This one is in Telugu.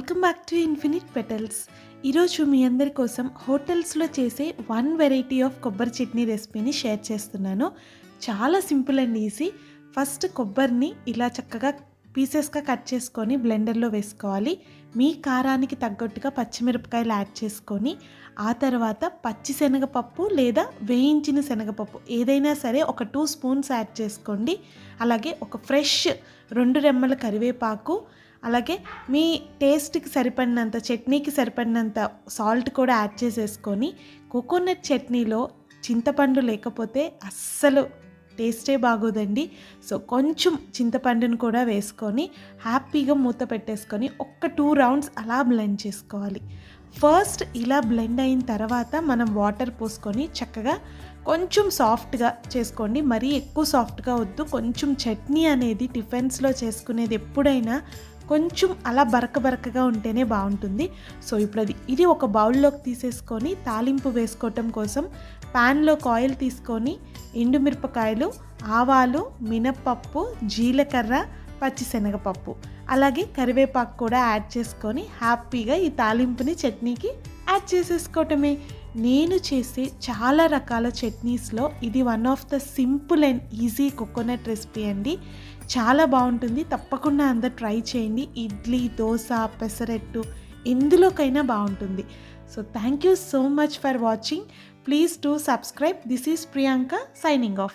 Welcome back to infinite petals ఈరోజు మీ అందరి కోసం హోటల్స్లో చేసే వన్ వెరైటీ ఆఫ్ కొబ్బరి చట్నీ రెసిపీని షేర్ చేస్తున్నాను. చాలా సింపుల్ అండ్ ఈజీ. ఫస్ట్ కొబ్బరిని ఇలా చక్కగా పీసెస్గా కట్ చేసుకొని బ్లెండర్లో వేసుకోవాలి. మీ కారానికి తగ్గట్టుగా పచ్చిమిరపకాయలు యాడ్ చేసుకొని ఆ తర్వాత పచ్చి శనగపప్పు లేదా వేయించిన శనగపప్పు ఏదైనా సరే ఒక టూ స్పూన్స్ యాడ్ చేసుకోండి. అలాగే ఒక ఫ్రెష్ రెండు రెమ్మల కరివేపాకు అలాగే మీ టేస్ట్కి సరిపడినంత చట్నీకి సరిపడినంత సాల్ట్ కూడా యాడ్ చేసేసుకొని కోకోనట్ చట్నీలో చింతపండు లేకపోతే అస్సలు టేస్టే బాగోదండి. సో కొంచెం చింతపండును కూడా వేసుకొని హ్యాపీగా మూత పెట్టేసుకొని ఒక్క టూ రౌండ్స్ అలా బ్లెండ్ చేసుకోవాలి. ఫస్ట్ ఇలా బ్లెండ్ అయిన తర్వాత మనం వాటర్ పోసుకొని చక్కగా కొంచెం సాఫ్ట్గా చేసుకోండి. మరీ ఎక్కువ సాఫ్ట్గా వద్దు. కొంచెం చట్నీ అనేది టిఫిన్స్లో చేసుకునేది ఎప్పుడైనా కొంచెం అలా బరక బరకగా ఉంటేనే బాగుంటుంది. సో ఇప్పుడు అది ఇది ఒక బౌల్లోకి తీసేసుకొని తాలింపు వేసుకోవటం కోసం ప్యాన్లోకి ఆయిల్ తీసుకొని ఎండుమిరపకాయలు ఆవాలు మినప్పప్పు జీలకర్ర పచ్చిశనగపప్పు అలాగే కరివేపాకు కూడా యాడ్ చేసుకొని హ్యాపీగా ఈ తాలింపుని చట్నీకి యాడ్ చేసేసుకోవటమే. నేను చేసే చాలా రకాల చట్నీస్లో ఇది one of the simple and easy coconut recipe అండి. చాలా బాగుంటుంది. తప్పకుండా అందరు ట్రై చేయండి. ఇడ్లీ దోశ పెసరెట్టు ఎందులోకైనా బాగుంటుంది. So thank you so much for watching please to subscribe this is Priyanka signing off